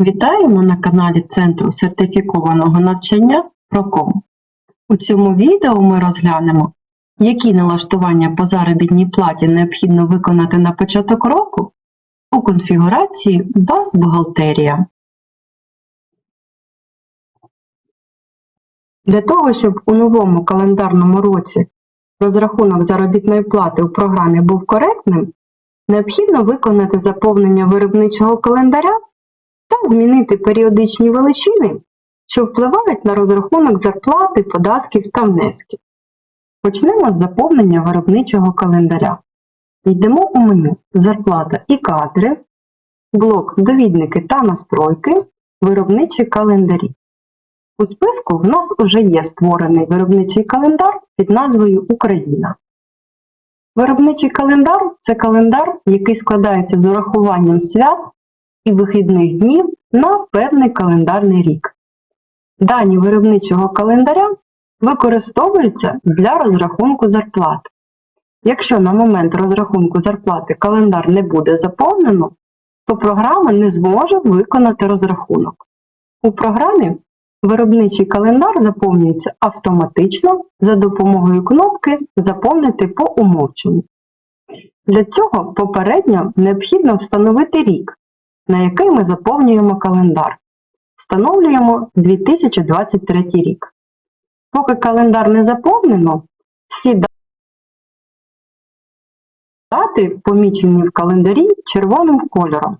Вітаємо на каналі Центру сертифікованого навчання Проком. У цьому відео ми розглянемо, які налаштування по заробітній платі необхідно виконати на початок року у конфігурації баз бухгалтерія. Для того, щоб у новому календарному році розрахунок заробітної плати у програмі був коректним, необхідно виконати заповнення виробничого календаря та змінити періодичні величини, що впливають на розрахунок зарплати, податків та внесків. Почнемо з заповнення виробничого календаря. Йдемо у меню Зарплата і кадри, блок Довідники та настройки, виробничі календарі. У списку в нас вже є створений виробничий календар під назвою Україна. Виробничий календар це календар, який складається з урахуванням свят і вихідних днів на певний календарний рік. Дані виробничого календаря використовуються для розрахунку зарплат. Якщо на момент розрахунку зарплати календар не буде заповнено, то програма не зможе виконати розрахунок. У програмі виробничий календар заповнюється автоматично за допомогою кнопки Заповнити по умовченню. Для цього попередньо необхідно встановити рік, на який ми заповнюємо календар. Встановлюємо 2023 рік. Поки календар не заповнено, всі дати помічені в календарі червоним кольором.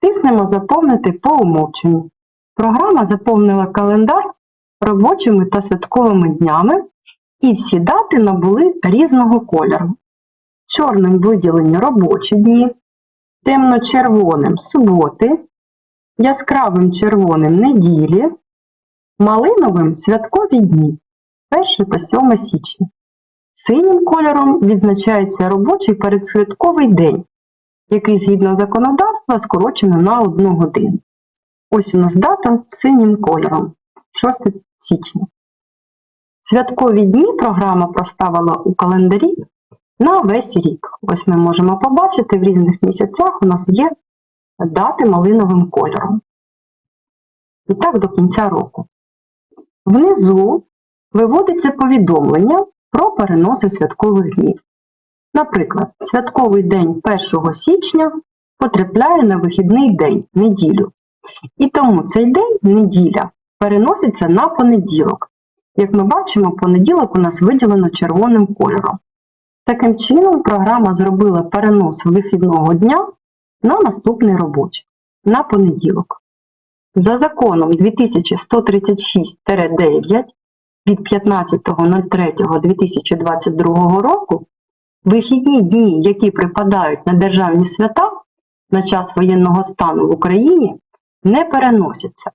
Тиснемо Заповнити по умовченню. Програма заповнила календар робочими та святковими днями, і всі дати набули різного кольору. Чорним виділені робочі дні, темно-червоним суботи, яскравим червоним неділі, малиновим святкові дні 1 та 7 січня. Синім кольором відзначається робочий передсвятковий день, який згідно законодавства скорочено на 1 годину. Ось у нас дата синім кольором 6 січня. Святкові дні програма проставила у календарі на весь рік. Ось ми можемо побачити, в різних місяцях у нас є дати малиновим кольором. І так до кінця року. Внизу виводиться повідомлення про переноси святкових днів. Наприклад, святковий день 1 січня потрапляє на вихідний день неділю. І тому цей день, неділя, переноситься на понеділок. Як ми бачимо, понеділок у нас виділено червоним кольором. Таким чином, програма зробила перенос вихідного дня на наступний робочий, на понеділок. За законом 2136-9 від 15.03.2022 року вихідні дні, які припадають на державні свята на час воєнного стану в Україні, не переносяться.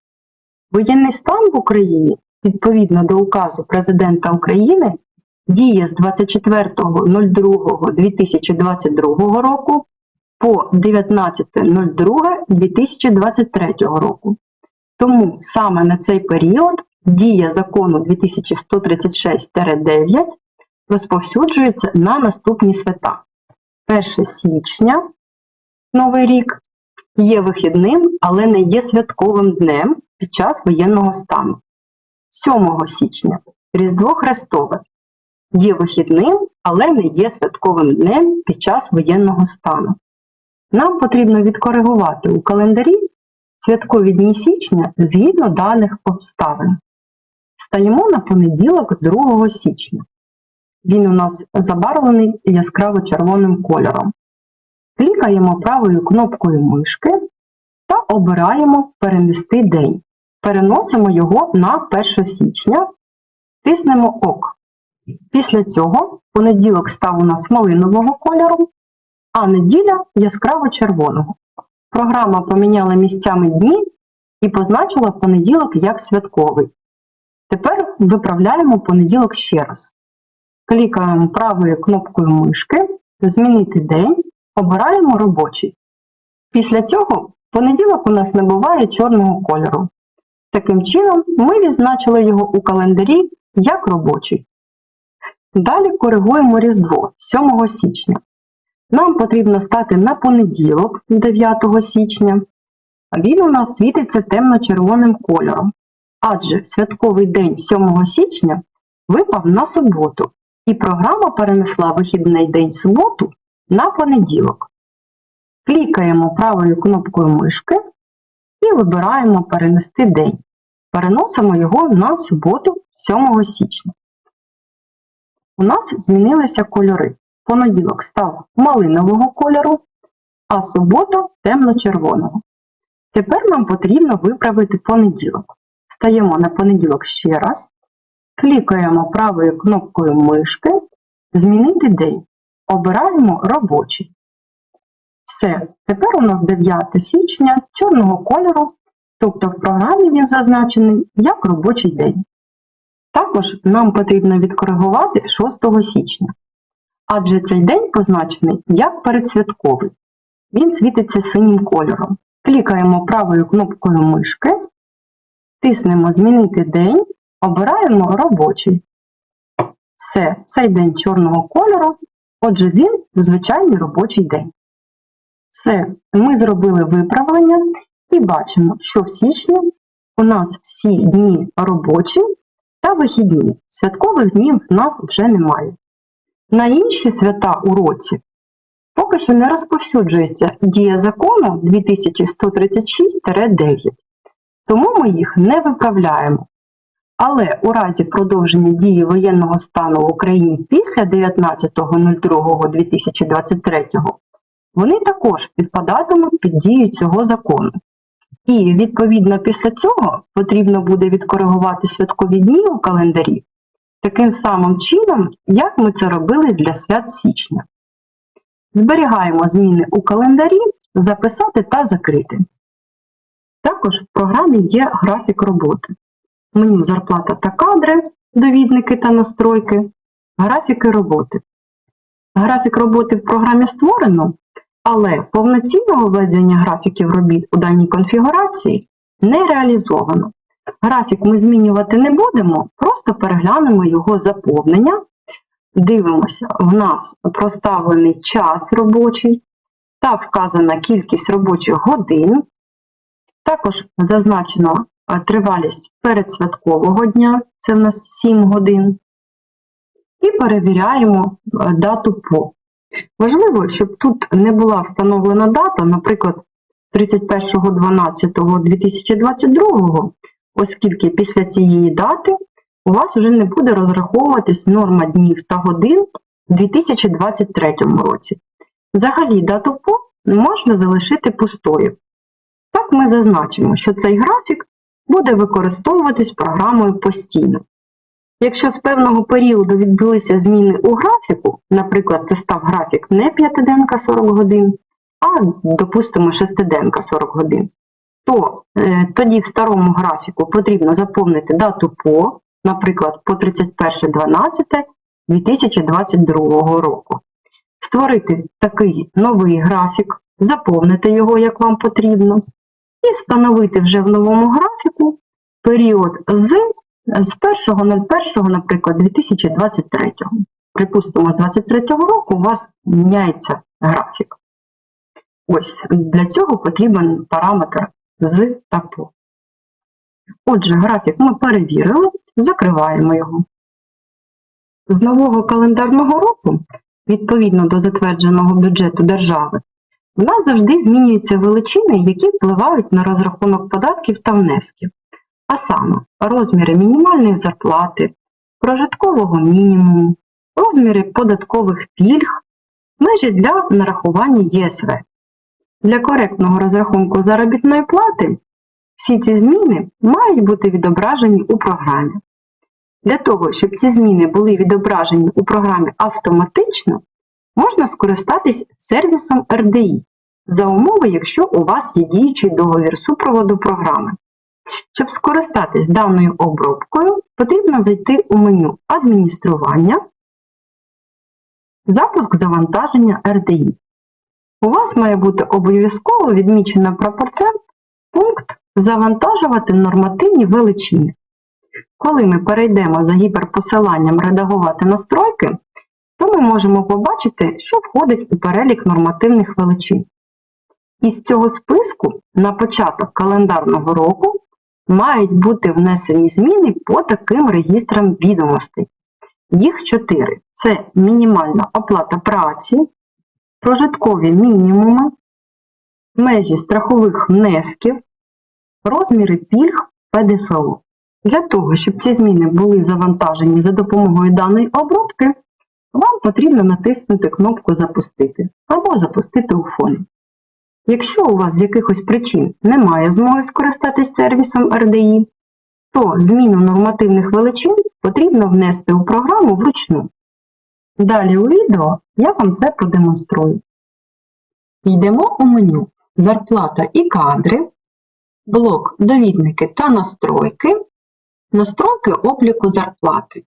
Воєнний стан в Україні, відповідно до указу Президента України, діє з 24.02.2022 року по 19.02.2023 року. Тому саме на цей період дія закону 2136-9 розповсюджується на наступні свята. 1 січня, Новий рік, є вихідним, але не є святковим днем під час воєнного стану. 7 січня Різдво Христове є вихідним, але не є святковим днем під час воєнного стану. Нам потрібно відкоригувати у календарі святкові дні січня згідно даних обставин. Стаємо на понеділок 2 січня. Він у нас забарвлений яскраво червоним кольором. Клікаємо правою кнопкою мишки та обираємо Перенести день. Переносимо його на 1 січня, тиснемо ОК. Після цього понеділок став у нас малинового кольору, а неділя яскраво червоного. Програма поміняла місцями дні і позначила понеділок як святковий. Тепер виправляємо понеділок ще раз. Клікаємо правою кнопкою мишки, Змінити день, обираємо робочий. Після цього понеділок у нас не буває чорного кольору. Таким чином, ми відзначили його у календарі як робочий. Далі коригуємо Різдво 7 січня. Нам потрібно стати на понеділок 9 січня він у нас світиться темно-червоним кольором, адже святковий день 7 січня випав на суботу, і програма перенесла вихідний день суботу на понеділок. Клікаємо правою кнопкою мишки і вибираємо Перенести день. Переносимо його на суботу 7 січня. У нас змінилися кольори. Понеділок став малинового кольору, а субота темно-червоного. Тепер нам потрібно виправити понеділок. Стаємо на понеділок ще раз, клікаємо правою кнопкою мишки, змінити день. Обираємо робочий. Все, тепер у нас 9 січня чорного кольору, тобто в програмі він зазначений як робочий день. Також нам потрібно відкоригувати 6 січня, адже цей день позначений як передсвятковий. Він світиться синім кольором. Клікаємо правою кнопкою мишки, тиснемо Змінити день, обираємо робочий. Все, цей день чорного кольору, отже, він звичайний робочий день. Все, ми зробили виправлення і бачимо, що в січні у нас всі дні робочі та вихідні. Святкових днів в нас вже немає. На інші свята у році поки що не розповсюджується дія закону 2136-9, тому ми їх не виправляємо. Але у разі продовження дії воєнного стану в Україні після 19.02.2023 вони також підпадатимуть під дію цього закону. І відповідно після цього потрібно буде відкоригувати святкові дні у календарі таким самим чином, як ми це робили для свят січня. Зберігаємо зміни у календарі, записати та закрити. Також в програмі є графік роботи. Меню зарплата та кадри, довідники та настройки, графіки роботи. Графік роботи в програмі створено, але повноцінного введення графіків робіт у даній конфігурації не реалізовано. Графік ми змінювати не будемо, просто переглянемо його заповнення. Дивимося, в нас проставлений час робочий та вказана кількість робочих годин. Також зазначено е, тривалість передсвяткового дня, це в нас 7 годин. І перевіряємо е, дату по. Важливо, щоб тут не була встановлена дата, наприклад, 31.12.2022, оскільки після цієї дати у вас вже не буде розраховуватись норма днів та годин у 2023 році. Взагалі, дату по можна залишити пустою. Так ми зазначимо, що цей графік буде використовуватись програмою постійно. Якщо з певного періоду відбулися зміни у графіку, наприклад, це став графік не 5денка 40 годин, а, допустимо, 6денка 40 годин, то е, тоді в старому графіку потрібно заповнити дату по, наприклад, по 31.12.2022 року. Створити такий новий графік, заповнити його, як вам потрібно, і встановити вже в новому графіку період з з 1.01, наприклад, 2023. Припустимо, з 2023 року у вас міняється графік. Ось для цього потрібен параметр з та по. Отже, графік ми перевірили, закриваємо його. З нового календарного року, відповідно до затвердженого бюджету держави, в нас завжди змінюються величини, які впливають на розрахунок податків та внесків а саме розміри мінімальної зарплати, прожиткового мінімуму, розміри податкових пільг, межі для нарахування ЄСВ. Для коректного розрахунку заробітної плати всі ці зміни мають бути відображені у програмі. Для того, щоб ці зміни були відображені у програмі автоматично, можна скористатись сервісом RDI за умови, якщо у вас є діючий договір супроводу програми. Щоб скористатись даною обробкою, потрібно зайти у меню Адміністрування, Запуск завантаження RDI. У вас має бути обов'язково відмічено пропорцент пункт Завантажувати нормативні величини. Коли ми перейдемо за гіперпосиланням Редагувати настройки, то ми можемо побачити, що входить у перелік нормативних величин. Із цього списку на початок календарного року мають бути внесені зміни по таким регістрам відомостей. Їх чотири: це мінімальна оплата праці, прожиткові мінімуми, межі страхових внесків, розміри пільг ПДФО. Для того, щоб ці зміни були завантажені за допомогою даної обробки, вам потрібно натиснути кнопку Запустити або запустити у фоні. Якщо у вас з якихось причин немає змоги скористатись сервісом RDI, то зміну нормативних величин потрібно внести у програму вручну. Далі у відео я вам це продемонструю. Йдемо у меню Зарплата і кадри, блок Довідники та настройки, настройки обліку зарплати.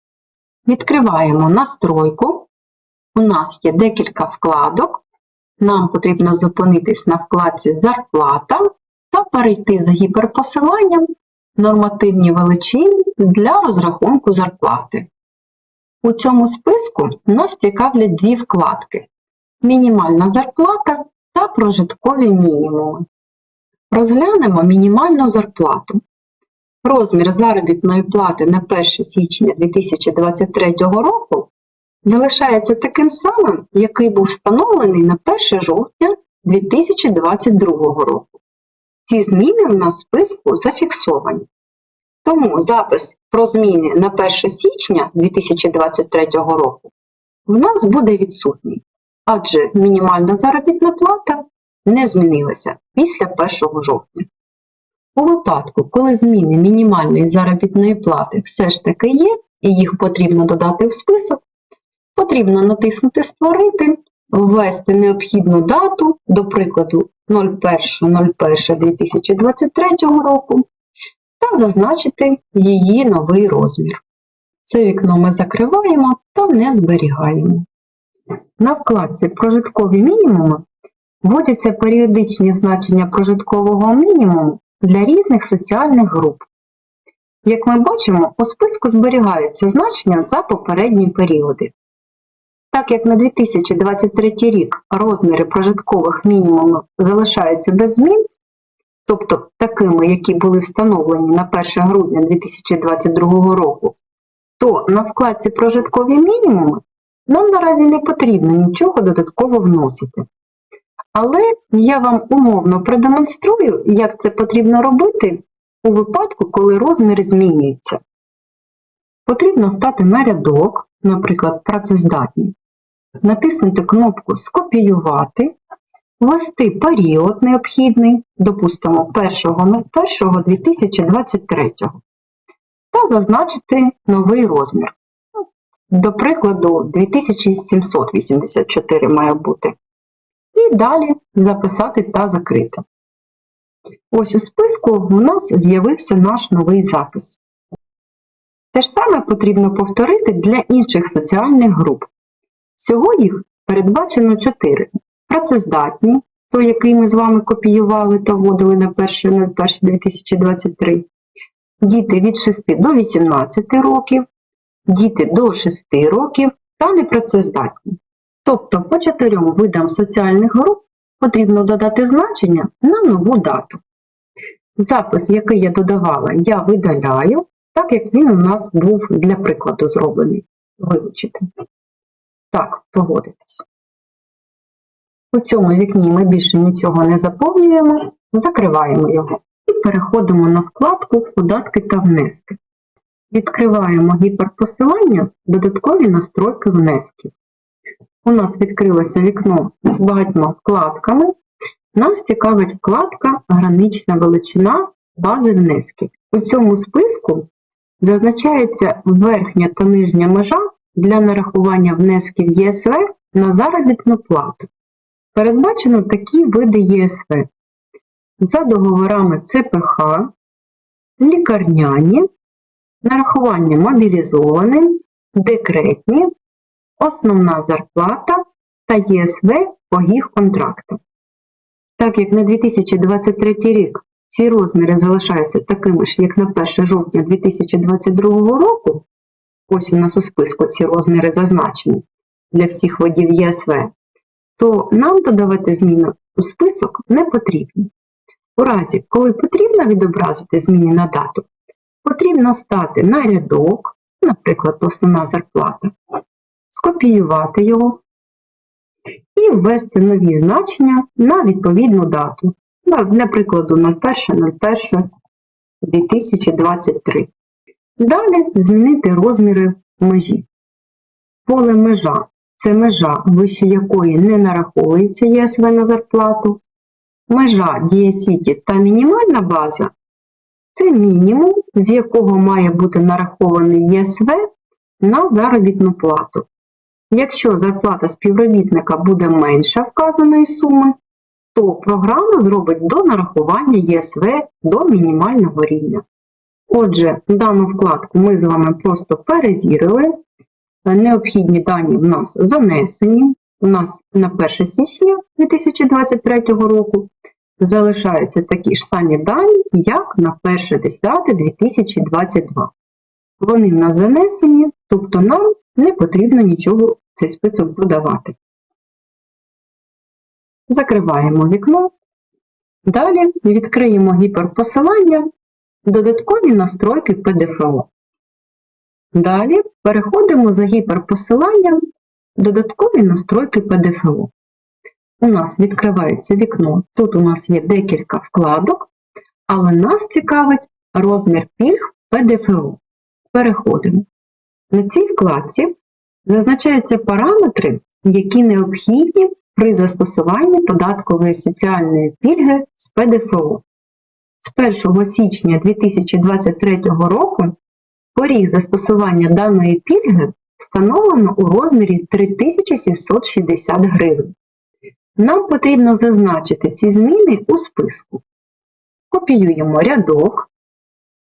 Відкриваємо настройку. У нас є декілька вкладок. Нам потрібно зупинитись на вкладці Зарплата та перейти за гіперпосиланням Нормативні величини для розрахунку зарплати. У цьому списку нас цікавлять дві вкладки: Мінімальна зарплата та прожиткові мінімуми. Розглянемо мінімальну зарплату. Розмір заробітної плати на 1 січня 2023 року залишається таким самим, який був встановлений на 1 жовтня 2022 року. Ці зміни в нас в списку зафіксовані. Тому запис про зміни на 1 січня 2023 року в нас буде відсутній, адже мінімальна заробітна плата не змінилася після 1 жовтня. У випадку, коли зміни мінімальної заробітної плати все ж таки є, і їх потрібно додати в список, потрібно натиснути Створити, ввести необхідну дату, до прикладу 01.01.2023 року, та зазначити її новий розмір. Це вікно ми закриваємо та не зберігаємо. На вкладці Прожиткові мінімуми вводяться періодичні значення прожиткового мінімуму для різних соціальних груп. Як ми бачимо, у списку зберігаються значення за попередні періоди. Так як на 2023 рік розміри прожиткових мінімумів залишаються без змін, тобто такими, які були встановлені на 1 грудня 2022 року, то на вкладці прожиткові мінімуми нам наразі не потрібно нічого додатково вносити. Але я вам умовно продемонструю, як це потрібно робити у випадку, коли розмір змінюється. Потрібно стати на рядок, наприклад, працездатні, натиснути кнопку Скопіювати, ввести період необхідний, допустимо 1.01.2023, та зазначити новий розмір. До прикладу, 2784 має бути. І далі записати та закрити. Ось у списку в нас з'явився наш новий запис. Те ж саме потрібно повторити для інших соціальних груп. Всього їх передбачено 4. Працездатні, той, який ми з вами копіювали та вводили на 1.01.2023, діти від 6 до 18 років, діти до 6 років та непрацездатні. Тобто по чотирьом видам соціальних груп потрібно додати значення на нову дату. Запис, який я додавала, я видаляю, так як він у нас був для прикладу зроблений. Вилучити. Так, погодитись. У цьому вікні ми більше нічого не заповнюємо, закриваємо його і переходимо на вкладку Податки та внески. Відкриваємо гіперпосилання Додаткові настройки внесків. У нас відкрилося вікно з багатьма вкладками. Нас цікавить вкладка Гранична величина бази внесків. У цьому списку зазначається верхня та нижня межа для нарахування внесків ЄСВ на заробітну плату. Передбачено такі види ЄСВ. За договорами ЦПХ, лікарняні, нарахування мобілізованим, декретні, основна зарплата та єСВ по їх контрактам. Так як на 2023 рік ці розміри залишаються такими ж, як на 1 жовтня 2022 року, ось у нас у списку ці розміри зазначені для всіх видів ЄСВ, то нам додавати зміни у список не потрібно. У разі, коли потрібно відобразити зміни на дату, потрібно стати на рядок, наприклад, основна зарплата, скопіювати його і ввести нові значення на відповідну дату. Для прикладу 01.01.2023. Далі змінити розміри межі. Поле межа це межа, вище якої не нараховується ЄСВ на зарплату. Межа дієсіті та мінімальна база це мінімум, з якого має бути нарахований ЄСВ на заробітну плату. Якщо зарплата співробітника буде менша вказаної суми, то програма зробить до нарахування ЄСВ до мінімального рівня. Отже, дану вкладку ми з вами просто перевірили. Необхідні дані в нас занесені. У нас на 1 січня 2023 року залишаються такі ж самі дані, як на 1.10.2022. Вони в нас занесені, тобто нам не потрібно нічого в цей список додавати. Закриваємо вікно. Далі відкриємо гіперпосилання, додаткові настройки ПДФО. Далі переходимо за гіперпосиланням додаткові настройки ПДФО. У нас відкривається вікно. Тут у нас є декілька вкладок, але нас цікавить розмір пільг ПДФО. Переходимо. На цій вкладці зазначаються параметри, які необхідні при застосуванні податкової соціальної пільги з ПДФО. З 1 січня 2023 року поріг застосування даної пільги встановлено у розмірі 3760 гривень. Нам потрібно зазначити ці зміни у списку. Копіюємо рядок,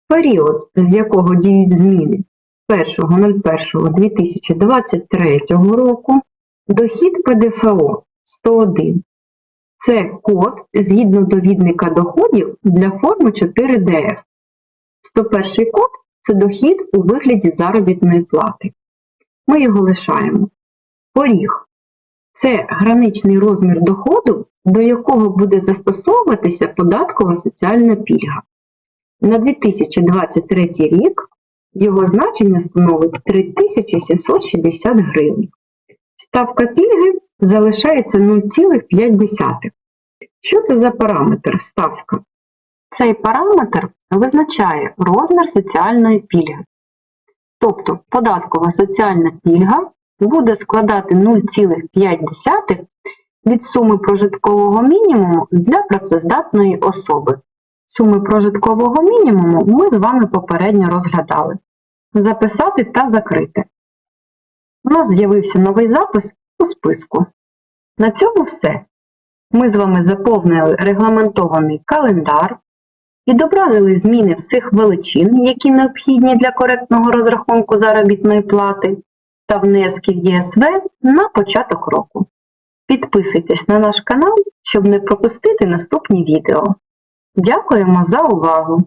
період, з якого діють зміни 1.01.2023 року, дохід ПДФО 101. Це код згідно довідника доходів для форми 4DF. 101 код це дохід у вигляді заробітної плати. Ми його лишаємо. Поріг це граничний розмір доходу, до якого буде застосовуватися податкова соціальна пільга. На 2023 рік його значення становить 3760 гривень. Ставка пільги залишається 0,5. Що це за параметр ставка? Цей параметр визначає розмір соціальної пільги. Тобто податкова соціальна пільга буде складати 0,5 від суми прожиткового мінімуму для працездатної особи. Суми прожиткового мінімуму ми з вами попередньо розглядали. Записати та закрити. У нас з'явився новий запис у списку. На цьому все. Ми з вами заповнили регламентований календар, відобразили зміни всіх величин, які необхідні для коректного розрахунку заробітної плати та внесків ЄСВ на початок року. Підписуйтесь на наш канал, щоб не пропустити наступні відео. Дякуємо за увагу!